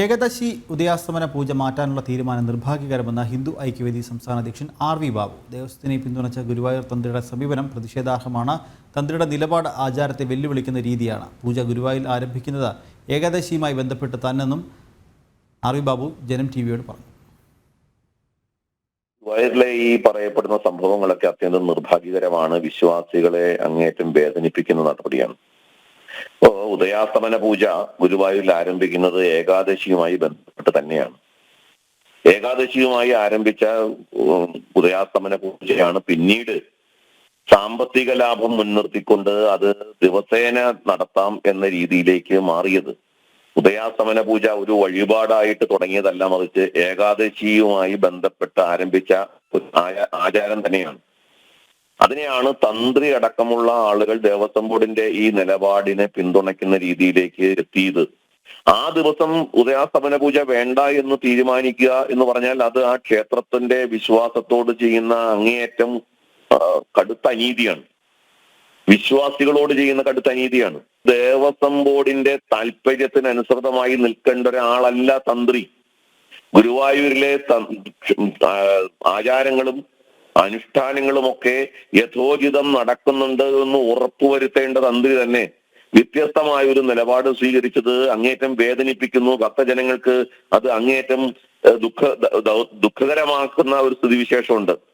ഏകദശി ഉദയാസ്തമന പൂജ മാറ്റാനുള്ള തീരുമാനം നിർഭാഗ്യകരമെന്ന ഹിന്ദു ഐക്യവേദി സംസ്ഥാന അധ്യക്ഷൻ ആർ വി ബാബു. ദേവസ്വത്തിനെ പിന്തുണച്ച ഗുരുവായൂർ തന്ത്രിയുടെ സമീപനം പ്രതിഷേധാർഹമാണ്. തന്ത്രിയുടെ നിലപാട് ആചാരത്തെ വെല്ലുവിളിക്കുന്ന രീതിയാണ്. പൂജ ഗുരുവായൂരിൽ ആരംഭിക്കുന്നത് ഏകാദശിയുമായി ബന്ധപ്പെട്ട് തന്നെന്നും ആർ വി ബാബു ജനം ടി വിയോട് പറഞ്ഞു. ഗുരുവായൂരിലെ ഈ പറയപ്പെടുന്ന സംഭവങ്ങളൊക്കെ അത്യന്തം നിർഭാഗ്യകരമാണ്. വിശ്വാസികളെ അങ്ങേയറ്റം വേദനിപ്പിക്കുന്ന നടപടിയാണ്. ഉദയാസ്തമന പൂജ ഗുരുവായൂരിൽ ആരംഭിക്കുന്നത് ഏകാദശിയുമായി ബന്ധപ്പെട്ട് തന്നെയാണ്. ഏകാദശിയുമായി ആരംഭിച്ച ഉദയാസ്തമന പൂജയാണ് പിന്നീട് സാമ്പത്തിക ലാഭം മുൻനിർത്തിക്കൊണ്ട് അത് ദിവസേന നടത്താം എന്ന രീതിയിലേക്ക് മാറിയത്. ഉദയാസ്തമന പൂജ ഒരു വഴിപാടായിട്ട് തുടങ്ങിയതല്ല മറിച്ച് ഏകാദശിയുമായി ബന്ധപ്പെട്ട് ആരംഭിച്ച ആചാരം തന്നെയാണ്. അതിനെയാണ് തന്ത്രി അടക്കമുള്ള ആളുകൾ ദേവസ്വം ബോർഡിന്റെ ഈ നിലപാടിനെ പിന്തുണയ്ക്കുന്ന രീതിയിലേക്ക് എത്തിയത്. ആ ദിവസം ഉദയാസ്തമന പൂജ വേണ്ട എന്ന് തീരുമാനിക്കുക എന്ന് പറഞ്ഞാൽ അത് ആ ക്ഷേത്രത്തിന്റെ വിശ്വാസത്തോട് ചെയ്യുന്ന അങ്ങേയറ്റം കടുത്ത അനീതിയാണ്. വിശ്വാസികളോട് ചെയ്യുന്ന കടുത്ത അനീതിയാണ്. ദേവസ്വം ബോർഡിന്റെ താല്പര്യത്തിന് അനുസൃതമായി നിൽക്കേണ്ട ഒരാളല്ല തന്ത്രി. ഗുരുവായൂരിലെ ആചാരങ്ങളും അനുഷ്ഠാനങ്ങളുമൊക്കെ യഥോചിതം നടക്കുന്നുണ്ട് എന്ന് ഉറപ്പുവരുത്തേണ്ട തന്ത്രി തന്നെ? വ്യത്യസ്തമായ ഒരു നിലപാട് സ്വീകരിച്ചത് അങ്ങേറ്റം വേദനിപ്പിക്കുന്നു. ഭക്തജനങ്ങൾക്ക് അത് അങ്ങേറ്റം ദുഃഖ ദുഃഖകരമാക്കുന്ന ഒരു സ്ഥിതിവിശേഷമുണ്ട്.